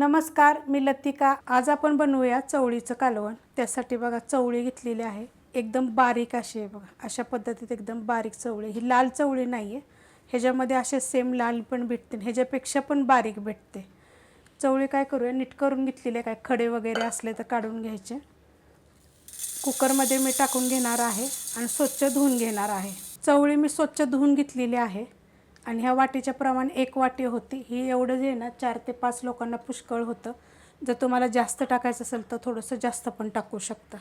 नमस्कार मी लतिका. आज आपण बनवूया चवळीचं कालवण. त्यासाठी बघा चवळी घेतलेली आहे. एकदम बारीक अशी आहे बघा. अशा पद्धतीत एकदम बारीक चवळी. ही लाल चवळी नाही आहे ह्याच्यामध्ये असे सेम लाल पण भेटते ह्याच्यापेक्षा पण बारीक भेटते. चवळी काय करूया? नीट करून घेतलेली आहे. काय खडे वगैरे असले तर काढून घ्यायचे. कुकरमध्ये मी टाकून घेणार आहे आणि स्वच्छ धुवून घेणार आहे. चवळी मी स्वच्छ धुवून घेतलेली आहे. आणि ह्या वाटीच्या प्रमाण एक वाटी होती. ही एवढं जे आहे ना चार ते पाच लोकांना पुष्कळ होतं. जर तुम्हाला जास्त टाकायचं असेल तर थोडंसं जास्त पण टाकू शकता.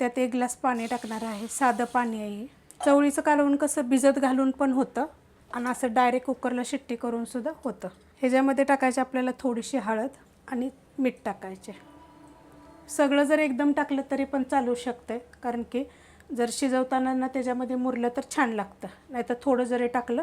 त्यात एक ग्लास पाणी टाकणार आहे साधं पाणी आहे चवळीचं कालवण कसं भिजत घालून पण होतं आणि असं डायरेक्ट कुकरला शिट्टी करूनसुद्धा होतं. ह्याच्यामध्ये टाकायचे आपल्याला थोडीशी हळद आणि मीठ टाकायचे. सगळं जर एकदम टाकलं तरी पण चालू शकतं कारण की जर शिजवताना ना त्याच्यामध्ये मुरलं तर छान लागतं. नाहीतर थोडं जरी टाकलं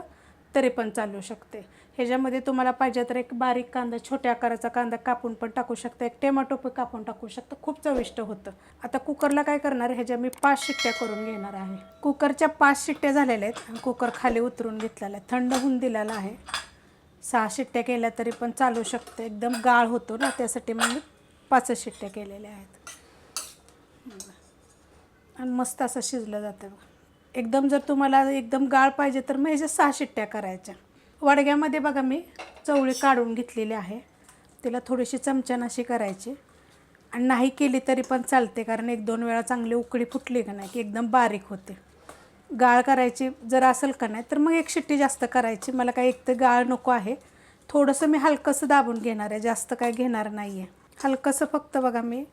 तरी पण चालू शकते. ह्याच्यामध्ये तुम्हाला पाहिजे तर एक बारीक कांदा छोट्या आकाराचा कांदा कापून पण टाकू शकता. एक टोमॅटो पण कापून टाकू शकता. खूप चविष्ट होतं. आता कुकरला काय करणार ह्याच्या मी पाच शिट्ट्या करून घेणार आहे. कुकरच्या पाच शिट्ट्या झालेल्या आहेत आणि कुकर खाली उतरून घेतलेला आहे थंड होऊन दिलेला आहे. सहा शिट्ट्या केल्या तरी पण चालू शकते. एकदम गाळ होतो ना त्यासाठी मग मी पाचच शिट्ट्या केलेल्या आहेत. आणि मस्त असं शिजलं जातं बघा. एकदम जर तुम्हाला एकदम गाळ पाहिजे तर मग ह्याच्या सहा शिट्ट्या करायच्या. वाडग्यामध्ये बघा मी चवळी काढून घेतलेली आहे. तिला थोडीशी चमच्यान अशी करायची. आणि नाही केली तरी पण चालते कारण एक दोन वेळा चांगली उकळी फुटली का नाही की एकदम बारीक होते. गाळ करायची जर असेल का नाही तर मग एक शिट्टी जास्त करायची. मला काय एक तर गाळ नको आहे. थोडंसं मी हलकंसं दाबून घेणार आहे जास्त काय घेणार नाही आहे हलकंसं फक्त बघा मी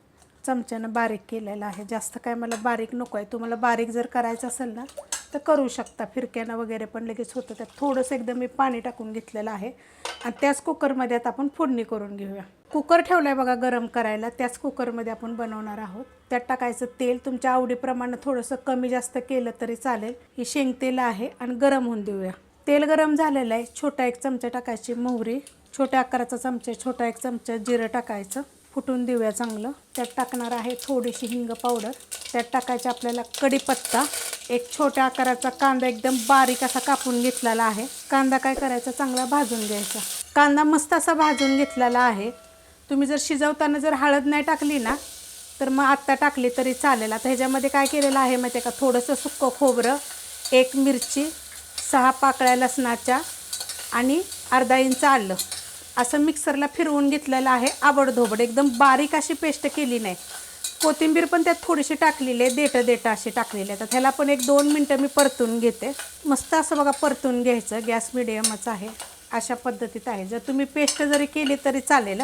चमच्यानं बारीक केलेलं आहे. जास्त काय मला बारीक नको आहे. तुम्हाला बारीक जर करायचं असेल ना तर करू शकता. फिरक्यानं वगैरे पण लगेच होतं. त्यात थोडंसं एकदम मी पाणी टाकून घेतलेलं आहे. आणि त्याच कुकरमध्ये आता आपण फोडणी करून घेऊया. कुकर ठेवला आहे बघा गरम करायला. त्याच कुकरमध्ये आपण बनवणार आहोत. त्यात टाकायचं तेल. तुमच्या आवडीप्रमाणे थोडंसं कमी जास्त केलं तरी चालेल. ही शेंगतेल आहे आणि गरम होऊन देऊया. तेल गरम झालेलं आहे. छोटा एक चमचा टाकायची मोहरी. छोट्या आकाराचा चमचा छोटा एक चमचा जिरं टाकायचं. फुटून देऊया चांगलं. त्यात टाकणार आहे थोडीशी हिंग पावडर. त्यात टाकायचे आपल्याला कढीपत्ता. एक छोट्या आकाराचा कांदा एकदम बारीक असा कापून घेतलेला आहे. कांदा काय करायचा? चांगला भाजून घ्यायचा. कांदा मस्त असा भाजून घेतलेला आहे. तुम्ही जर शिजवताना जर हळद नाही टाकली ना तर मग आत्ता टाकली तरी चालेल. आता ह्याच्यामध्ये काय केलेलं आहे माहिती आहे का? थोडंसं सुक्कं खोबरं एक मिरची सहा पाकळ्या लसणाच्या आणि अर्धा इंच आलं. असं मिक्सरला फिरवून घेतलेलं आहे आबडधोबड एकदम बारीक अशी पेस्ट केली नाही. कोथिंबीर पण त्यात थोडीशी टाकलेली आहे देठं देठं अशी टाकलेली आहे. तर ह्याला पण एक दोन मिनटं मी परतून घेते. मस्त असं बघा परतून घ्यायचं. गॅस मिडियमच आहे. अशा पद्धतीत आहे. जर तुम्ही पेस्ट जरी केली तरी चालेल.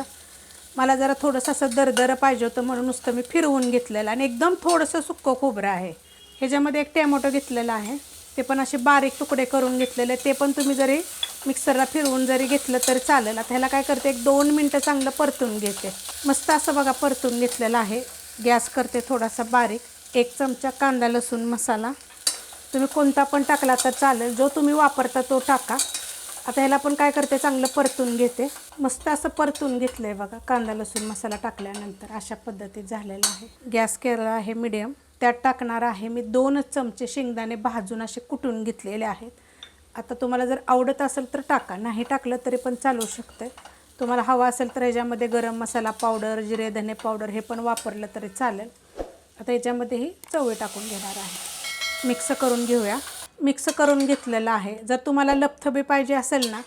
मला जरा थोडंसं असं दरदरं पाहिजे होतं म्हणून नुसतं मी फिरवून घेतलेलं आणि एकदम थोडंसं सुक्कं खोबरं आहे. ह्याच्यामध्ये एक टॅमॅटो घेतलेला आहे. ते पण असे बारीक तुकडे करून घेतलेले ते पण तुम्ही जरी मिक्सरला फिरवून जरी घेतलं तरी चालेल. आता ह्याला काय करते एक दोन मिनटं चांगलं परतून घेते. मस्त असं बघा परतून घेतलेलं आहे. गॅस करते थोडासा बारीक. एक चमचा कांदा लसूण मसाला. तुम्ही कोणता पण टाकला तर चालेल. जो तुम्ही वापरता तो टाका. आता ह्याला पण काय करते चांगलं परतून घेते. मस्त असं परतून घेतलं आहे बघा. कांदा लसूण मसाला टाकल्यानंतर अशा पद्धतीत झालेला आहे. गॅस केला आहे मिडियम. त्यात टाकणार आहे. मी दोनच चमचे शेंगदाणे भाजून असे कुटून घेतलेले आहेत. आता तुम्हाला जर आवडत असेल तर टाका. नाही टाकलं तरी पण चालू शकतं तुम्हाला हवा असेल तर ह्याच्यामध्ये गरम मसाला पावडर जिरे धने पावडर हे पण वापरलं तरी चालेल. आता ह्याच्यामध्ये ही चवळी टाकून घेणार आहे. मिक्स करून घेऊया. मिक्स करून घेतलेलं आहे. जर तुम्हाला लपथबी पाहिजे असेल ना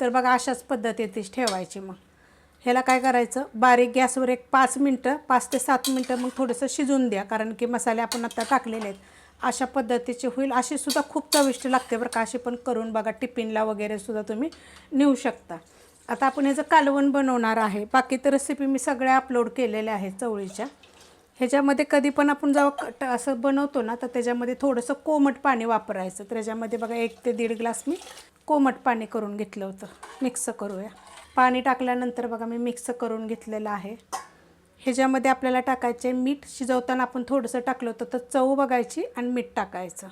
तर बघा अशाच पद्धतीतच ठेवायची मग. ह्याला काय करायचं? बारीक गॅसवर एक पाच मिनटं पाच ते सात मिनटं मग थोडंसं शिजून द्या. कारण की मसाले आपण आत्ता टाकलेले आहेत. अशा पद्धतीचे होईल. अशी सुद्धा खूप चविष्ट लागते बरं का. अशी पण करून बघा. टिफिनला वगैरे सुद्धा तुम्ही नेऊ शकता. आता आपण ह्याचं कालवण बनवणार आहे. बाकी तर रेसिपी मी सगळ्या अपलोड केलेल्या आहेत चवळीच्या. ह्याच्यामध्ये कधी पण आपण जेव्हा कट असं बनवतो ना तर त्याच्यामध्ये थोडंसं कोमट पाणी वापरायचं. तर त्याच्यामध्ये बघा एक ते दीड ग्लास मी कोमट पाणी करून घेतलं होतं. मिक्स करूया. पाणी टाकल्यानंतर बघा मी मिक्स करून घेतलेलं आहे. ह्याच्यामध्ये आपल्याला टाकायचे मीठ शिजवताना आपण थोडंसं टाकलं होतं तर चव बघायची आणि मीठ टाकायचं.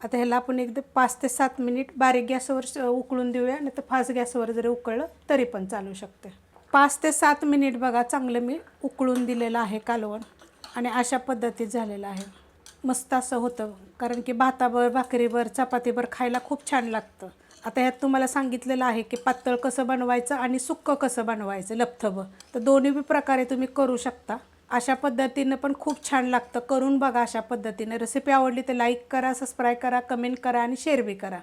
आता ह्याला आपण एकदा पाच ते सात मिनिट बारीक गॅसवर उकळून देऊया नाही तर फास्ट गॅसवर जरी उकळलं तरी पण चालू शकते. पाच ते सात मिनिट बघा चांगलं मी उकळून दिलेलं आहे कालवण आणि अशा पद्धतीत झालेलं आहे. मस्त असं होतं कारण की भातावर भाकरीवर चपातीवर खायला खूप छान लागतं. आता ह्यात तुम्हाला सांगितलेलं आहे की पातळ कसं बनवायचं आणि सुक्कं कसं बनवायचं लपथबं. तर दोन्ही बी प्रकारे तुम्ही करू शकता. अशा पद्धतीनं पण खूप छान लागतं. करून बघा अशा पद्धतीनं. रेसिपी आवडली तर लाईक करा सबस्क्राईब करा कमेंट करा आणि शेअर बी करा.